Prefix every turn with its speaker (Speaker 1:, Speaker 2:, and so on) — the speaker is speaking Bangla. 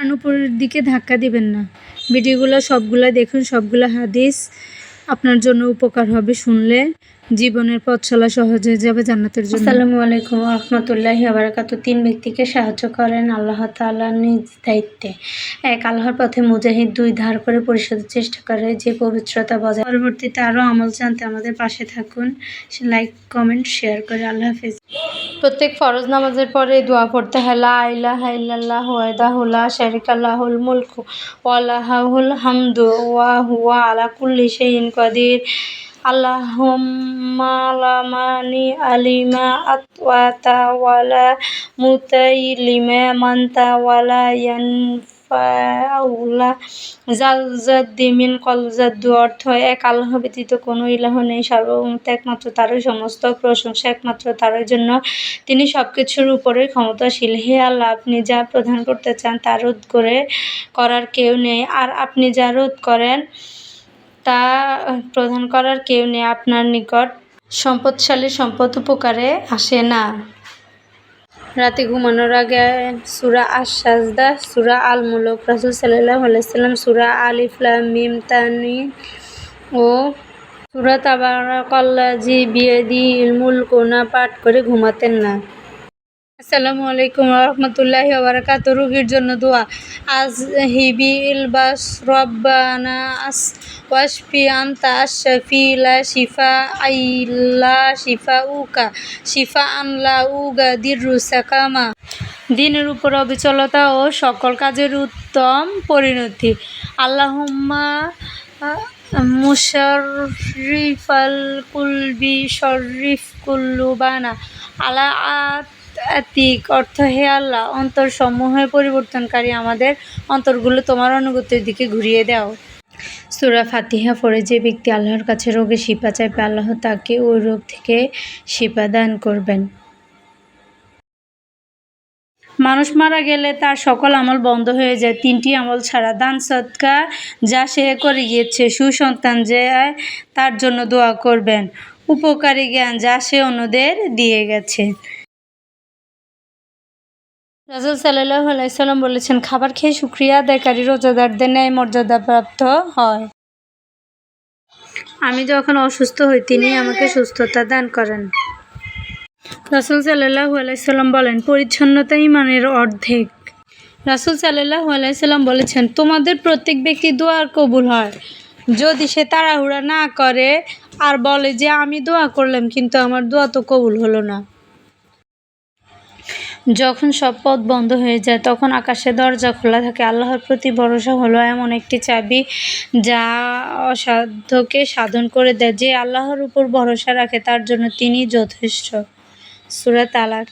Speaker 1: কারণ উপরের দিকে ধাক্কা দিবেন না। ভিডিওগুলো সবগুলা দেখুন, সবগুলা হাদিস আপনার জন্য উপকার হবে শুনলে। জীবনের পথ চলা সহজ হয়ে যাবে জান্নাতের জন্য।
Speaker 2: আসসালামু আলাইকুম রহমতুল্লাহি আবরাকাতু তিন ব্যক্তিকে সাহায্য করেন আল্লাহ তাআলা নিজ দায়িত্বে। এক, আল্লাহর পথে মুজাহিদ। দুই, ধার করে পরিশোধের চেষ্টা করে যে পবিত্রতা বজায়। পরবর্তীতে আরও আমল জানতে আমাদের পাশে থাকুন। লাইক, কমেন্ট, শেয়ার করে আল্লাহ হাফিজ। প্রত্যেক ফরজ নামাজের পরে দোয়া পড়তে হেলা আইলা হাইল্লাহ ওয়দা হুলা শেরিক আল্লাহুল মুলক মুলকু ওয়া লাহুল হামদু ওয়া হুয়া আলা কুল্লি শাইইন কাদির। আল্লাহুম্মা লা মানি আলিমা আতওয়াতা ওয়ালা মুতাইলিমা মানতা ওয়ালা ইয়ানফাউলা জালজাদ্দি কলজাদ্দু অর্থ এক আল্লাহ ব্যতীত কোনো ইলাহ নেই। সার্বভৌমত্ব একমাত্র তারই সমস্ত প্রশংসা, একমাত্র তারই জন্য তিনি সব কিছুর উপরে ক্ষমতাশীল। হে আল্লাহ, আপনি যা প্রদান করতে চান তা রোধ করে করার কেউ নেই। আর আপনি যা রোধ করেন তা প্রদান করার কেউ নেই। আপনার নিকট সম্পদশালী সম্পদ উপকারে আসে না। রাতে ঘুমানোর আগে সুরা আশ সাজদা সুরা আল মুলক রাসুল সাল্লাহ আলাইসাল্লাম সুরা আলিফলাম মিম তানি ও সুরা তাবারাকাল্লাজি বিয়েদি ইলমুল কোনা পাঠ করে ঘুমাতেন না। আসসালামু আলাইকুম রহমতুল্লাহ বারাকাত রুগীর জন্য দোয়া। আজ হিবিল বাস রব্বানা আস ওয়াশফি আন্তা আশফি লা শিফা আইল্লা শিফা উকা শিফা আনলা উগা দিরু সাকামা। দিনের উপর অবিচলতা ও সকল কাজের উত্তম পরিণতি। আল্লাহুম্মা মুশারিফাল কুলবি শরীফ কুল্লুবানা আলা আত আতিক অর্থ হে আল্লাহ, অন্তরসমূহে পরিবর্তনকারী, আমাদের অন্তরগুলো তোমার অনুগতির দিকে ঘুরিয়ে দাও। সুরা ফাতিহা পড়ে যে ব্যক্তি আল্লাহর কাছে রোগে শিপা চাইবে, আল্লাহ তাকে ওই রোগ থেকে শিপা দান করবেন। মানুষ মারা গেলে তার সকল আমল বন্ধ হয়ে যায়। তিনটি আমল ছাড়া দান, সৎকা, যা সে করে গিয়েছে, সুসন্তান যে তার জন্য দোয়া করবেন। উপকারী জ্ঞান যা সে অন্যদের দিয়ে গেছে। রাজুল সাল্লাহ আলাইসাল্লাম বলেছেন, খাবার খেয়ে শুক্রিয়া আদায়কারী রোজাদারদের ন্যায় মর্যাদাপ্রাপ্ত হয়। আমি যখন অসুস্থ হই, তিনি আমাকে সুস্থতা দান করেন। রাসুল সাল্লাহ আলাইসাল্লাম বলেন, পরিচ্ছন্নতা ইমানের অর্ধেক। রাসুল সাল্লাহ আলাইসাল্লাম বলেছেন, তোমাদের প্রত্যেক ব্যক্তি দোয়ার কবুল হয়। যদি সে তাড়াহুড়া না করে আর বলে যে, আমি দোয়া করলাম, কিন্তু আমার দোয়া তো কবুল হলো না যখন সব পথ বন্ধ হয়ে যায়, তখন আকাশে দরজা খোলা থাকে। আল্লাহর প্রতি ভরসা হলো এমন একটি চাবি যা অসাধ্যকে সাধন করে দেয়। যে আল্লাহর উপর ভরসা রাখে, তার জন্য তিনি যথেষ্ট। সুরাত তালাক